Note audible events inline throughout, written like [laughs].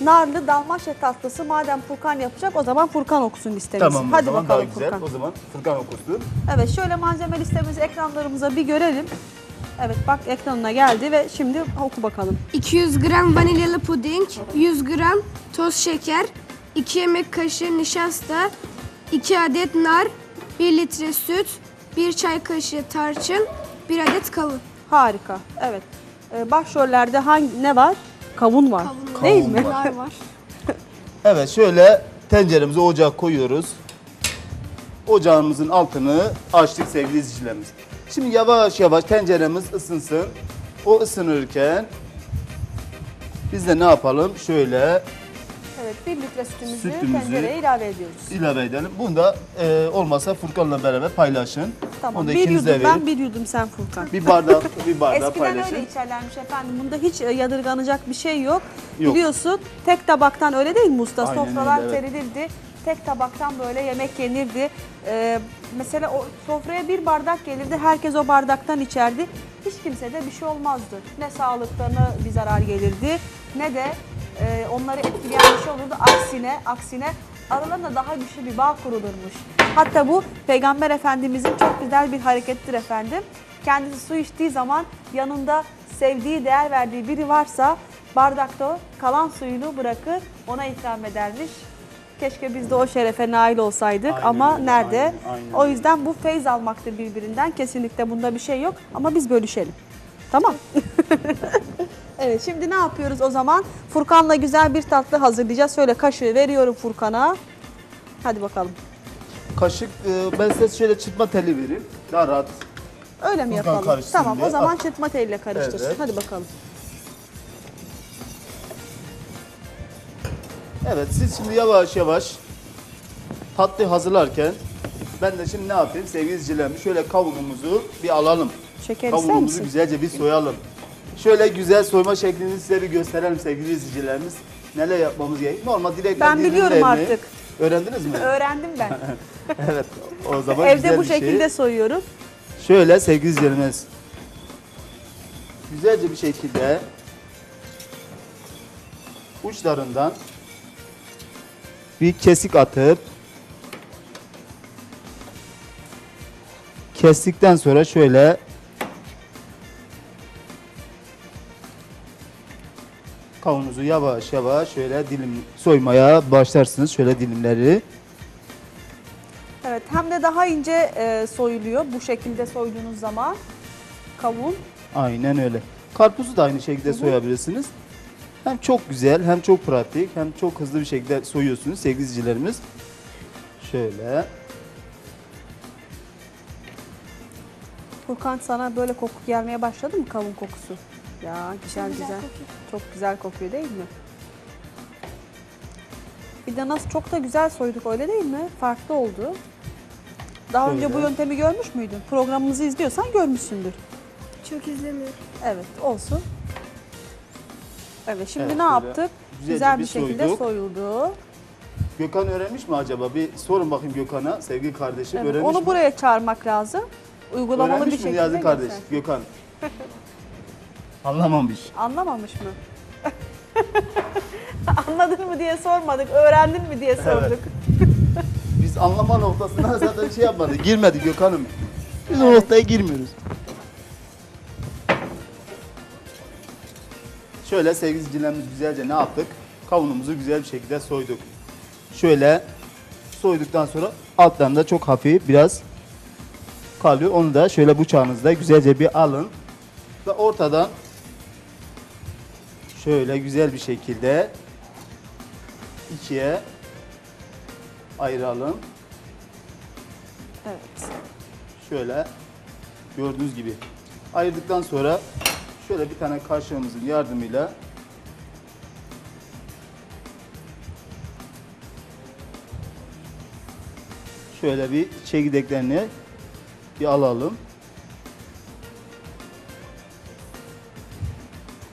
narlı dalmaçya tatlısı madem Furkan yapacak o zaman Furkan okusun listemizi. Tamam Hadi o zaman bakalım daha güzel. Furkan. O zaman Furkan okusun. Evet şöyle malzeme listemizi ekranlarımıza bir görelim. Evet bak ekranına geldi ve şimdi oku bakalım. 200 gram vanilyalı puding, 100 gram toz şeker, 2 yemek kaşığı nişasta, 2 adet nar, 1 litre süt, 1 çay kaşığı tarçın, 1 adet kavun. Harika. Evet. Ee, başrollerde hangi ne var? Kavun var. Değil mi? Kavun var. [laughs] Evet şöyle tenceremize ocağa koyuyoruz. Ocağımızın altını açtık sevgili izleyicilerimiz. Şimdi yavaş yavaş tenceremiz ısınsın. O ısınırken biz de ne yapalım? Şöyle Evet 1 litre sütümüzü, Sütümüzü tencereye ilave ediyoruz. ilave edelim. Bunu da e, olmasa Furkan'la beraber paylaşın. Tamam. Onu da Bir ikiniz de yudum ben verin. bir yudum sen Furkan. Bir bardak bir bardak [laughs] Eskiden paylaşın. öyle içerlermiş efendim. Bunda hiç e, yadırganacak bir şey yok. Yok. Biliyorsun tek tabaktan öyle değil mi usta? Aynen Sofralar öyle, evet. serilirdi. Tek tabaktan böyle yemek yenirdi. Ee, mesela o sofraya bir bardak gelirdi. Herkes o bardaktan içerdi. Hiç kimse de bir şey olmazdı. Ne sağlıklarına bir zarar gelirdi ne de e, onları etkileyen bir şey olurdu. Aksine, aksine aralarında daha güçlü bir bağ kurulurmuş. Hatta bu Peygamber Efendimizin çok güzel bir harekettir efendim. Kendisi su içtiği zaman yanında sevdiği, değer verdiği biri varsa bardakta kalan suyunu bırakır ona ikram edermiş. Keşke biz de o şerefe nail olsaydık Aynen ama öyle, nerede? aynen, aynen o yüzden bu feyz almaktır birbirinden. Kesinlikle bunda bir şey yok ama biz bölüşelim. Tamam. [laughs] evet şimdi ne yapıyoruz o zaman? Furkan'la güzel bir tatlı hazırlayacağız. Şöyle kaşığı veriyorum Furkan'a. Hadi bakalım. Kaşık e, ben size şöyle çırpma teli vereyim. Daha rahat. Öyle mi Furkan yapalım? karışsın Tamam diye. o zaman Al. çırpma teliyle karıştır. Evet. Hadi bakalım. Evet siz şimdi yavaş yavaş tatlı hazırlarken ben de şimdi ne yapayım sevgili izleyicilerim şöyle kavunumuzu bir alalım. Şeker ister Kavunumuzu misin? güzelce bir soyalım. Şöyle güzel soyma şeklini size bir gösterelim sevgili izleyicilerimiz. Neler yapmamız gerekiyor. Normal direkt Ben biliyorum artık. Öğrendiniz mi? Öğrendim ben. [laughs] evet. O zaman Evde güzel bu bir şey. şekilde soyuyorum. Şöyle sevgili izleyicilerimiz. Güzelce bir şekilde uçlarından bir kesik atıp kestikten sonra şöyle kavunuzu yavaş yavaş şöyle dilim soymaya başlarsınız şöyle dilimleri. Evet hem de daha ince e, soyuluyor bu şekilde soyduğunuz zaman kavun. Aynen öyle. Karpuzu da aynı şekilde soyabilirsiniz. Hem çok güzel hem çok pratik hem çok hızlı bir şekilde soyuyorsunuz sevgili izleyicilerimiz. Şöyle. Furkan sana böyle koku gelmeye başladı mı kavun kokusu? Ya güzel güzel. Çok güzel kokuyor değil mi? Bir de nasıl çok da güzel soyduk öyle değil mi? Farklı oldu. Daha önce bu yöntemi görmüş müydün? Programımızı izliyorsan görmüşsündür. Çok izlemiyorum. Evet olsun. Evet şimdi Evet, ne şöyle yaptık? güzelce Güzel bir, bir şekilde soyduk. soyuldu. Gökhan öğrenmiş mi acaba? Bir sorun bakayım Gökhan'a sevgili kardeşim. Evet, öğrenmiş onu mi? buraya çağırmak lazım. Uygulamalı öğrenmiş bir mi şekilde Niyazi kardeş? göster. Gökhan. [laughs] Anlamamış. Anlamamış mı? [laughs] Anladın mı diye sormadık, öğrendin mi diye sorduk. Biz anlama noktasından zaten şey yapmadık. Girmedik Gökhan'ım. Biz o noktaya girmiyoruz. Şöyle sevgili izleyicilerimiz güzelce ne yaptık? Kavunumuzu güzel bir şekilde soyduk. Şöyle soyduktan sonra altlarında çok hafif biraz kalıyor. Onu da şöyle bıçağınızda güzelce bir alın. Ve ortadan şöyle güzel bir şekilde ikiye ayıralım. Evet. Şöyle gördüğünüz gibi ayırdıktan sonra şöyle bir tane kaşığımızın yardımıyla Şöyle bir çekirdeklerini bir alalım.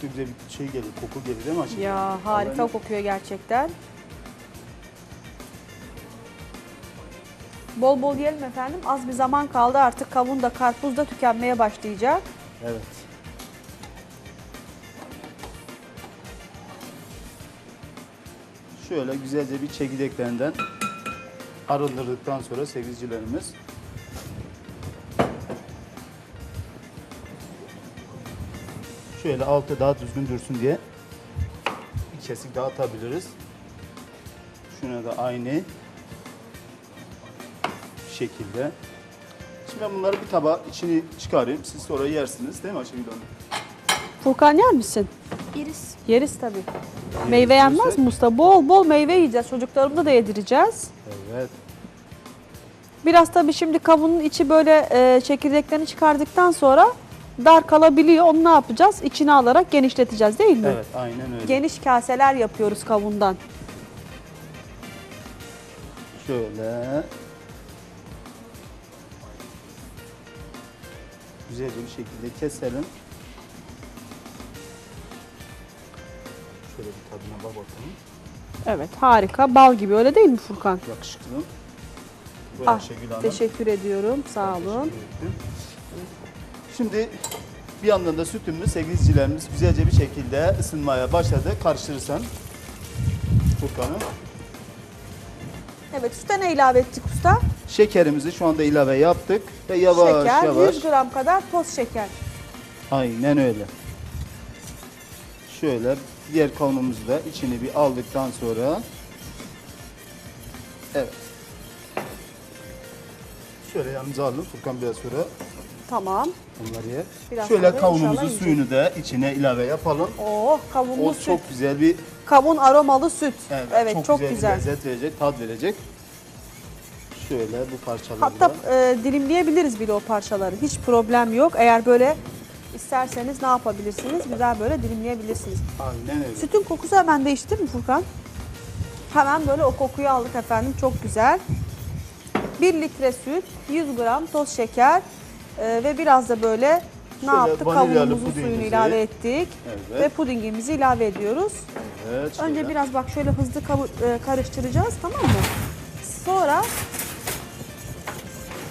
Çok güzel bir şey geliyor, koku geliyor değil mi aşkım? Ya harika Vallahi- kokuyor gerçekten. Bol bol yiyelim efendim. Az bir zaman kaldı artık kavun da karpuz da tükenmeye başlayacak. Evet. Şöyle güzelce bir çekirdeklerinden arındırdıktan sonra sevgilicilerimiz şöyle altı daha düzgün dursun diye bir kesik daha atabiliriz. Şuna da aynı şekilde. Şimdi ben bunları bir tabağa içini çıkarayım. Siz sonra yersiniz değil mi Ayşegül Hanım? Furkan yer misin? Yeriz. Yeriz tabii. Meyve yenmez mi usta? Bol bol meyve yiyeceğiz. Çocuklarımıza da yedireceğiz. Evet. Biraz tabii şimdi kavunun içi böyle e, çekirdeklerini çıkardıktan sonra dar kalabiliyor. Onu ne yapacağız? İçine alarak genişleteceğiz değil mi? Evet aynen öyle. Geniş kaseler yapıyoruz kavundan. Şöyle. Güzelce bir şekilde keselim. Şöyle bir tadına bak bakalım. Evet harika. Bal gibi öyle değil mi Furkan? Yakışıklı. Ah, Hanım. teşekkür ediyorum. Sağ olun. Teşekkür. Şimdi bir yandan da sütümüz, sevgili izleyicilerimiz güzelce bir şekilde ısınmaya başladı. Karıştırırsan Furkan'ım. Evet süte ne ilave ettik usta? Şekerimizi şu anda ilave yaptık ve yavaş şeker, yavaş 100 gram kadar toz şeker. Aynen öyle. Şöyle diğer kavunumuzu da içini bir aldıktan sonra Evet. Şöyle yanımıza alalım. Furkan biraz sonra Tamam. Yer. Biraz Şöyle sonra inşallah yiyecek. suyunu da içine ilave yapalım. Oh kavunlu O süt. çok güzel bir Kavun aromalı süt. evet, çok, güzel, güzel. bir lezzet verecek, tat verecek. Şöyle bu parçaları Hatta da e, dilimleyebiliriz bile o parçaları. Hiç problem yok. Eğer böyle isterseniz ne yapabilirsiniz? Güzel böyle dilimleyebilirsiniz. aynen öyle. Sütün kokusu hemen değişti mi Furkan? Hemen böyle o kokuyu aldık efendim. Çok güzel. 1 litre süt, 100 gram toz şeker e, ve biraz da böyle ne Şöyle yaptık? vanilyalı pudingimizi. suyunu ilave ettik. Evet. Ve pudingimizi ilave ediyoruz. Evet, Önce şöyle. biraz bak şöyle hızlı kavu- e, karıştıracağız tamam mı? Sonra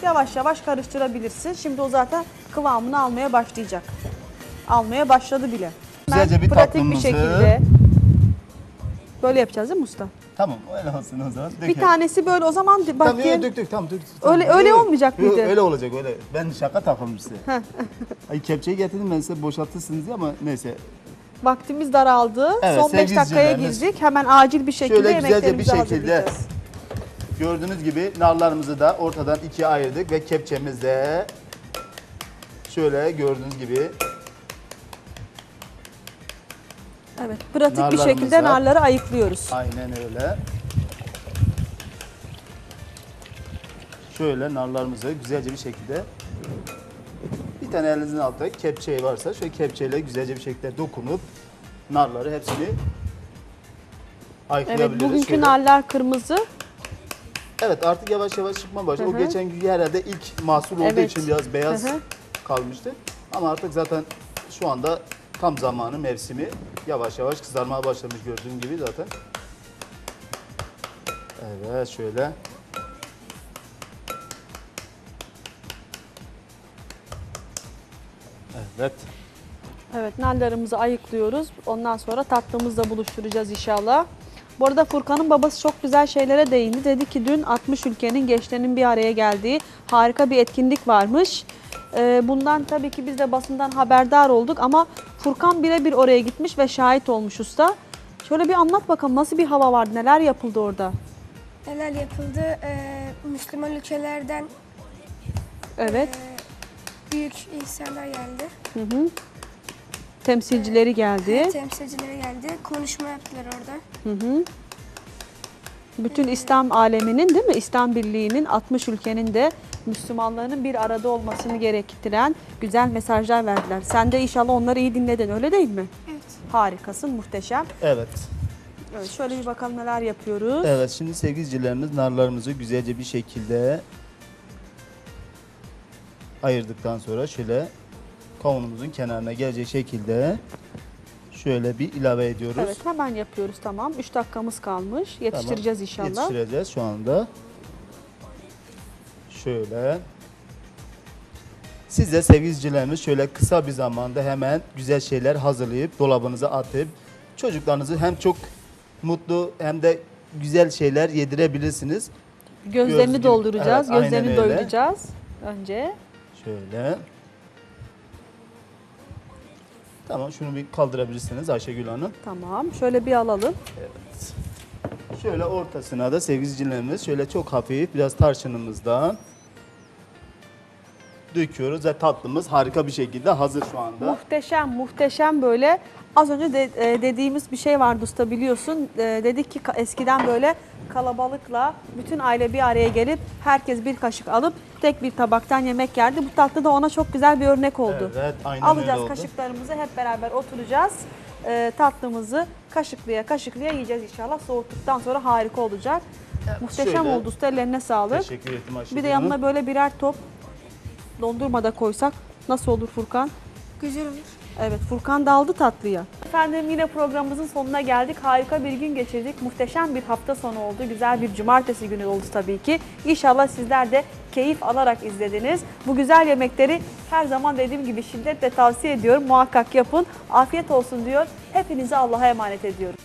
yavaş yavaş karıştırabilirsin. Şimdi o zaten kıvamını almaya başlayacak. Almaya başladı bile. Güzelce bir pratik bir tatlımızı- şekilde böyle yapacağız değil mi usta? Tamam öyle olsun o zaman. Bir Dökelim. tanesi böyle o zaman bak Tamam diye- dök dök tamam dök. Öyle- Tamam, öyle yok. olmayacak mıydı? Öyle olacak öyle. Ben şaka takılmış size. Ay kepçeyi getirdim ben size boşaltırsınız diye ama neyse. vaktimiz daraldı. Evet, Son 5 sevgili dakikaya girdik. Hemen acil bir şekilde Şöyle güzelce bir şekilde gördüğünüz gibi narlarımızı da ortadan ikiye ayırdık ve kepçemizde şöyle gördüğünüz gibi Evet, pratik bir şekilde narları ayıklıyoruz. aynen öyle. Şöyle narlarımızı güzelce bir şekilde bir tane elinizin altında kepçeyi varsa şöyle kepçeyle güzelce bir şekilde dokunup narları hepsini Evet, ayıklayabiliriz. bugünkü Şöyle- narlar kırmızı. Evet artık yavaş yavaş çıkma başladı. O geçen gün herhalde ilk mahsul olduğu Evet. için biraz beyaz Hı hı. kalmıştı. Ama artık zaten şu anda tam zamanı, mevsimi yavaş yavaş kızarmaya başlamış gördüğün gibi zaten. Evet şöyle. Evet. Evet, narlarımızı ayıklıyoruz. Ondan sonra tatlımızla buluşturacağız inşallah. Bu arada Furkan'ın babası çok güzel şeylere değindi. Dedi ki dün 60 ülkenin gençlerinin bir araya geldiği harika bir etkinlik varmış. Ee, bundan tabii ki biz de basından haberdar olduk ama Furkan birebir oraya gitmiş ve şahit olmuş usta. Şöyle bir anlat bakalım nasıl bir hava vardı, neler yapıldı orada? Neler yapıldı? Ee, Müslüman ülkelerden Evet, e, büyük insanlar geldi. hı hı. temsilcileri geldi. Temsilcileri geldi. Konuşma yaptılar orada. Hı hı. Bütün İslam aleminin değil mi? İslam Birliği'nin 60 ülkenin de Müslümanların bir arada olmasını gerektiren güzel mesajlar verdiler. Sen de inşallah onları iyi dinledin öyle değil mi? Evet. Harikasın, muhteşem. Evet. Evet, şöyle bir bakalım neler yapıyoruz. Evet şimdi sevgili izleyicilerimiz narlarımızı güzelce bir şekilde ayırdıktan sonra şöyle kavunumuzun kenarına gelecek şekilde şöyle bir ilave ediyoruz. Evet hemen yapıyoruz tamam. 3 dakikamız kalmış. Tamam, Yetiştireceğiz inşallah. Yetiştireceğiz şu anda. Şöyle. Siz de sevgili şöyle kısa bir zamanda hemen güzel şeyler hazırlayıp dolabınıza atıp çocuklarınızı hem çok mutlu hem de güzel şeyler yedirebilirsiniz. Gözlerini Göz- dolduracağız. Evet, Gözlerini doyuracağız önce. Şöyle. Tamam şunu bir kaldırabilirsiniz Ayşegül Hanım. Tamam. Şöyle bir alalım. Şöyle ortasına da sevgili izleyicilerimiz şöyle çok hafif biraz tarçınımızdan döküyoruz ve tatlımız harika bir şekilde hazır şu anda. Muhteşem, muhteşem böyle. Az önce de, e, dediğimiz bir şey vardı usta biliyorsun. E, dedik ki eskiden böyle kalabalıkla bütün aile bir araya gelip herkes bir kaşık alıp tek bir tabaktan yemek yerdi. Bu tatlı da ona çok güzel bir örnek oldu. Evet, aynen Alacağız öyle oldu. kaşıklarımızı hep beraber oturacağız. E, tatlımızı kaşıklıya kaşıklıya yiyeceğiz inşallah. Soğuttuktan sonra harika olacak. Muhteşem şöyle. oldu usta ellerine sağlık. Teşekkür ederim Bir de yanına böyle birer top dondurma da koysak nasıl olur Furkan? Güzel olur. Evet Furkan da aldı tatlıya. Efendim yine programımızın sonuna geldik. Harika bir gün geçirdik. Muhteşem bir hafta sonu oldu. Güzel bir cumartesi günü oldu tabii ki. İnşallah sizler de keyif alarak izlediniz. Bu güzel yemekleri her zaman dediğim gibi şiddetle tavsiye ediyorum. Muhakkak yapın. Afiyet olsun diyor. Hepinizi Allah'a emanet ediyorum.